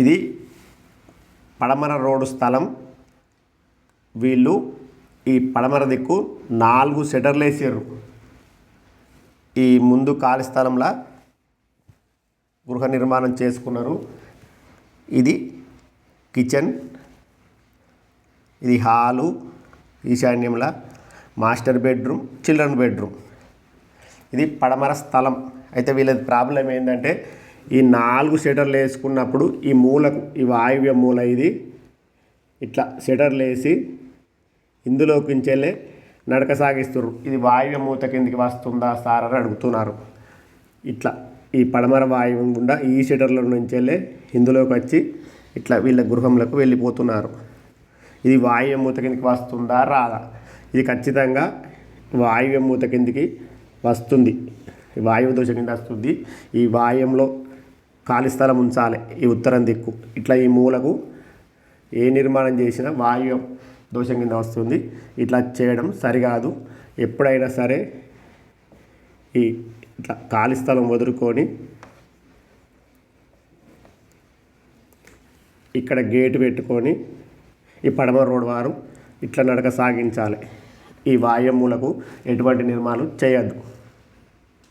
ఇది పడమర రోడ్డు స్థలం. వీళ్ళు ఈ పడమర దిక్కు నాలుగు సెటర్లు వేసారు ఈ ముందు ఖాళీ స్థలంలో గృహ నిర్మాణం చేసుకున్నారు. ఇది కిచెన్ ఇది హాలు ఈశాన్యంలో మాస్టర్ బెడ్రూమ్ చిల్డ్రన్ బెడ్రూమ్. ఇది పడమర స్థలం. అయితే వీళ్ళది ప్రాబ్లం ఏంటంటే ఈ నాలుగు షటర్లు వేసుకున్నప్పుడు ఈ మూలకు ఈ వాయువ్య మూల ఇది. ఇట్లా షటర్లు వేసి ఇందులోకి నుంచెల్లే నడక సాగిస్తున్నారు ఇది వాయువ్య మూత కిందికి వస్తుందా సార్ అని అడుగుతున్నారు. ఇట్లా ఈ పడమర వాయువు గుండా ఈ షటర్ల నుంచెల్లే ఇందులోకి వచ్చి ఇట్లా వీళ్ళ గృహంలోకి వెళ్ళిపోతున్నారు. ఇది వాయువ్య మూత కిందికి వస్తుందా రాదా? ఇది ఖచ్చితంగా వాయువ్య మూత కిందికి వస్తుంది. వాయువు దోష కింద వస్తుంది. ఈ వాయుంలో ఖాళీ స్థలం ఉంచాలి ఈ ఉత్తరం దిక్కు. ఇట్లా ఈ మూలకు ఏ నిర్మాణం చేసినా వాయువు దోషం కింద వస్తుంది. ఇట్లా చేయడం సరికాదు. ఎప్పుడైనా సరే ఈ ఇట్లా ఖాళీ స్థలం వదులుకొని ఇక్కడ గేటు పెట్టుకొని ఈ పడమ రోడ్ వారు ఇట్లా నడక సాగించాలి. ఈ వాయుమూలకు ఎటువంటి నిర్మాణం చేయొద్దు.